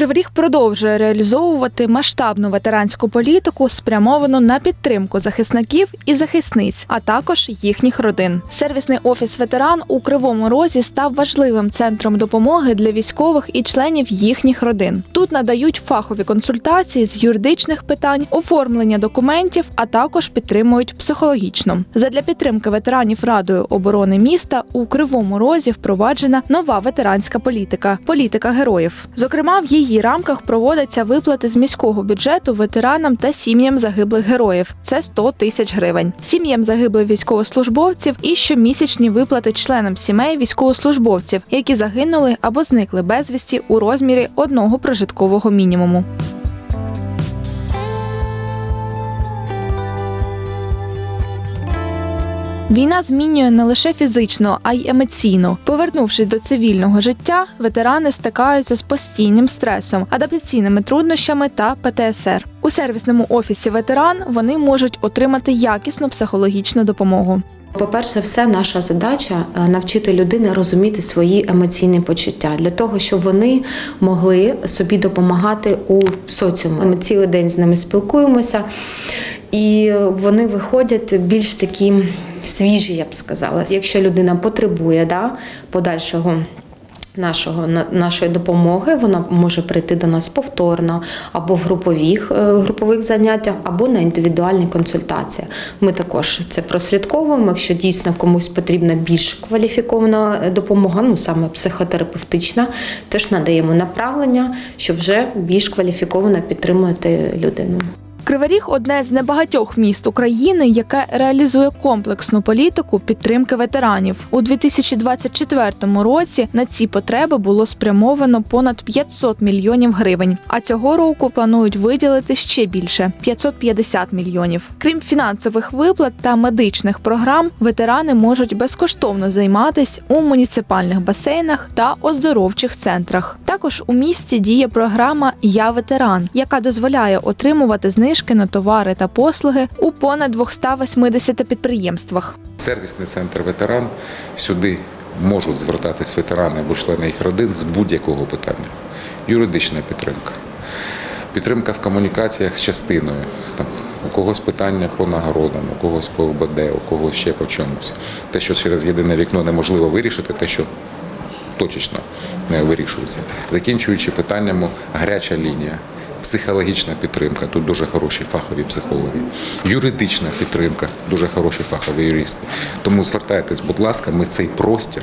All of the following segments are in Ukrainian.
Кривий Ріг продовжує реалізовувати масштабну ветеранську політику, спрямовану на підтримку захисників і захисниць, а також їхніх родин. Сервісний офіс ветеран у Кривому Розі став важливим центром допомоги для військових і членів їхніх родин. Тут надають фахові консультації з юридичних питань, оформлення документів, а також підтримують психологічно. Задля підтримки ветеранів Радою оборони міста у Кривому Розі впроваджена нова ветеранська політика політика героїв. Зокрема, в її рамках проводяться виплати з міського бюджету ветеранам та сім'ям загиблих героїв. Це 100 тисяч гривень. Сім'ям загиблих військовослужбовців і щомісячні виплати членам сімей військовослужбовців, які загинули або зникли безвісті у розмірі одного прожиткового мінімуму. Війна змінює не лише фізично, а й емоційно. Повернувшись до цивільного життя, ветерани стикаються з постійним стресом, адаптаційними труднощами та ПТСР. У сервісному офісі ветеран вони можуть отримати якісну психологічну допомогу. По-перше, все, наша задача е, навчити людини розуміти свої емоційні почуття для того, щоб вони могли собі допомагати у соціумі. Ми цілий день з ними спілкуємося, і вони виходять більш такі свіжі, я б сказала. Якщо людина потребує да, подальшого. Нашого нашої допомоги вона може прийти до нас повторно або в групових, е, групових заняттях, або на індивідуальні консультації. Ми також це прослідковуємо. Якщо дійсно комусь потрібна більш кваліфікована е, допомога, ну саме психотерапевтична, теж надаємо направлення, щоб вже більш кваліфіковано підтримувати людину. Кривий одне з небагатьох міст України, яке реалізує комплексну політику підтримки ветеранів. У 2024 році на ці потреби було спрямовано понад 500 мільйонів гривень. А цього року планують виділити ще більше 550 мільйонів. Крім фінансових виплат та медичних програм, ветерани можуть безкоштовно займатися у муніципальних басейнах та оздоровчих центрах. Також у місті діє програма Я ветеран, яка дозволяє отримувати знижки на товари та послуги у понад 280 підприємствах. Сервісний центр ветеран сюди можуть звертатись ветерани або члени їх родин з будь-якого питання. Юридична підтримка, підтримка в комунікаціях з частиною. Там, у когось питання по нагородам, у когось по ОБД, у когось ще по чомусь. Те, що через єдине вікно неможливо вирішити, те, що точечно вирішується. Закінчуючи питаннями гаряча лінія. Психологічна підтримка, тут дуже хороші фахові психологи, юридична підтримка, дуже хороші фахові юристи. Тому звертайтесь, будь ласка, ми цей простір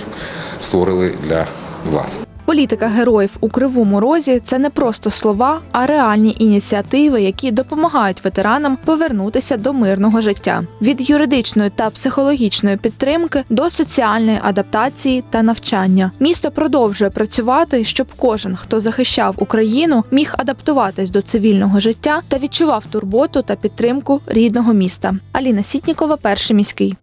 створили для вас. Політика героїв у кривому розі це не просто слова, а реальні ініціативи, які допомагають ветеранам повернутися до мирного життя. Від юридичної та психологічної підтримки до соціальної адаптації та навчання. Місто продовжує працювати, щоб кожен, хто захищав Україну, міг адаптуватись до цивільного життя та відчував турботу та підтримку рідного міста. Аліна Сітнікова, перший міський.